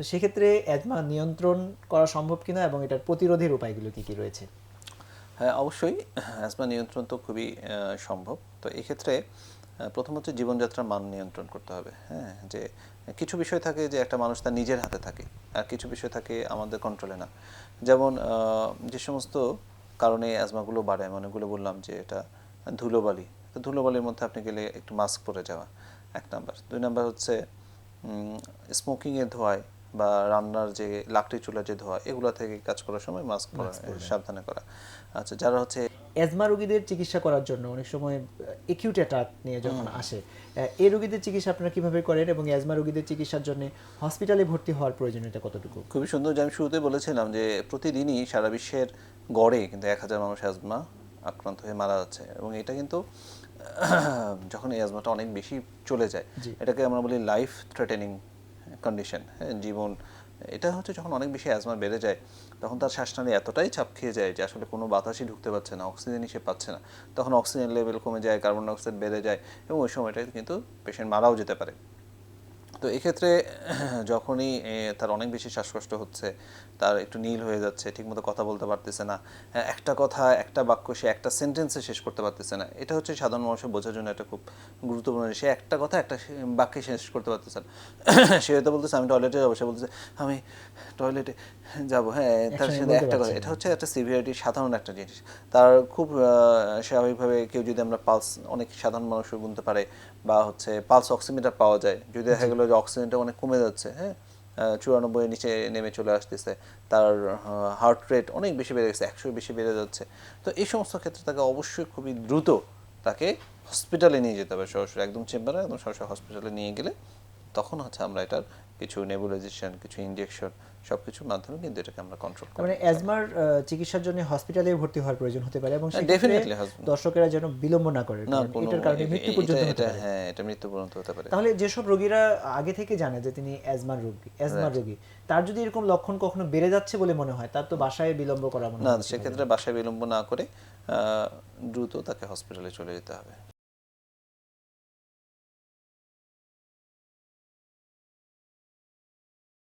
তো সেক্ষেত্রে অ্যাজমা নিয়ন্ত্রণ করা সম্ভব কিনা এবং এটার প্রতিরোধের উপায়গুলো কি কি রয়েছে? হ্যাঁ অবশ্যই। অ্যাজমা নিয়ন্ত্রণ তো খুবই সম্ভব। তো এক্ষেত্রে প্রথম হচ্ছে জীবনযাত্রার মান নিয়ন্ত্রণ করতে হবে। হ্যাঁ যে কিছু বিষয় থাকে যে একটা মানুষ তার নিজের হাতে থাকে, আর কিছু বিষয় থাকে আমাদের কন্ট্রোলে না। যেমন যে সমস্ত কারণে অ্যাজমাগুলো বাড়ে, আমি অনেকগুলো বললাম যে এটা ধুলোবালি। তো ধুলোবালির মধ্যে আপনি গেলে একটু মাস্ক পরে যাওয়া, এক নাম্বার। দুই নাম্বার হচ্ছে স্মোকিংয়ের ধোঁয়ায় বা রান্নার যে লাকড়ি চুলার যে ধোয়া এগুলো থেকে কাজ করার সময় মাস্ক পরা সাবধানে করা। আচ্ছা যারা হচ্ছে অ্যাজমা রোগীদের চিকিৎসা করার জন্য অনেক সময় একিউট অ্যাটাক নিয়ে যখন আসে এই রোগীদের চিকিৎসা আপনারা কীভাবে করেন এবং অ্যাজমা রোগীদের চিকিৎসার জন্য হসপিটালে ভর্তি হওয়ার প্রয়োজনীয়তা কতটুকু? খুবই সুন্দর যে আমি শুরুতে বলেছিলাম যে প্রতিদিনই সারা বিশ্বের গড়ে কিন্তু এক হাজার মানুষ অ্যাজমা আক্রান্ত হয়ে মারা যাচ্ছে এবং এটা কিন্তু যখন এই অ্যাজমাটা অনেক বেশি চলে যায় এটাকে আমরা বলি লাইফ থ্রেটেনিং কন্ডিশন হ্যাঁ জীবন, এটা হচ্ছে যখন অনেক বেশি অ্যাজমা বেড়ে যায়, তখন তার শ্বাসনালী এতটাই চাপ খেয়ে যায় যে আসলে কোনো বাতাসই ঢুকতে পারছে না অক্সিজেনই সে পাচ্ছে না। তখন অক্সিজেন লেভেল কমে যায় কার্বন ডাইঅক্সাইড বেড়ে যায় এবং ওই সময়টায় কিন্তু পেশেন্ট মারাও যেতে পারে। তো এক্ষেত্রে যখনই তার অনেক বেশি শ্বাসকষ্ট হচ্ছে তার একটু নীল হয়ে যাচ্ছে ঠিকমতো কথা বলতে পারতেছে না হ্যাঁ, একটা কথা একটা বাক্য সে একটা সেন্টেন্সে শেষ করতে পারতেছে না এটা হচ্ছে সাধারণ মানুষের বোঝার জন্য একটা খুব গুরুত্বপূর্ণ সে একটা কথা একটা বাক্যে শেষ করতে পারতেছে না। সে হয়তো বলতেছে আমি টয়লেটে যাব। সে বলতেছে আমি টয়লেটে যাব। হ্যাঁ তার সাথে একটা কথা। এটা হচ্ছে একটা সিভিয়ারিটি সাধারণ একটা জিনিস। তার খুব স্বাভাবিকভাবে কেউ যদি আমরা পালস অনেক সাধারণ মানুষও গুনতে পারে বা হচ্ছে পালস অক্সিমিটার পাওয়া যায় যদি দেখা গেলো যে অক্সিজেনটা অনেক কমে যাচ্ছে হ্যাঁ? চুরানব্বই নিচে নেমে চলে আসতেছে। তার হার্ট রেট অনেক বেশি বেড়ে গেছে একশো বেশি বেড়ে যাচ্ছে। তো এই সমস্ত ক্ষেত্রে তাকে অবশ্যই খুবই দ্রুত তাকে হসপিটালে নিয়ে যেতে হবে সরাসরি, একদম চেম্বারে, একদম সরাসরি হসপিটালে নিয়ে গেলে তখন হচ্ছে আমরা এটার কিছু নেবুলাইজেশন কিছু ইনজেকশন সব কিছুর মাধ্যমে কিন্তু এটাকে আমরা কন্ট্রোল করি মানে অ্যাজমার চিকিৎসার জন্য হসপিটালে ভর্তি হওয়ার প্রয়োজন হতে পারে এবং হ্যাঁ, definitely husband. দর্শকেরা যেন বিলম্ব না করে এটার কারণে মৃত্যু পর্যন্ত হতে পারে। হ্যাঁ এটা মৃত্যু পর্যন্ত হতে পারে। তাহলে যেসব রোগীরা আগে থেকে জানে যে তিনি অ্যাজমার রোগী অ্যাজমার রোগী তার যদি এরকম লক্ষণ কখনো বেড়ে যাচ্ছে বলে মনে হয় তার তো বাসায় বিলম্ব করা মনে না সেক্ষেত্রে বাসায় বিলম্ব না করে আহ, দ্রুত তাকে হসপিটালে চলে যেতে হবে।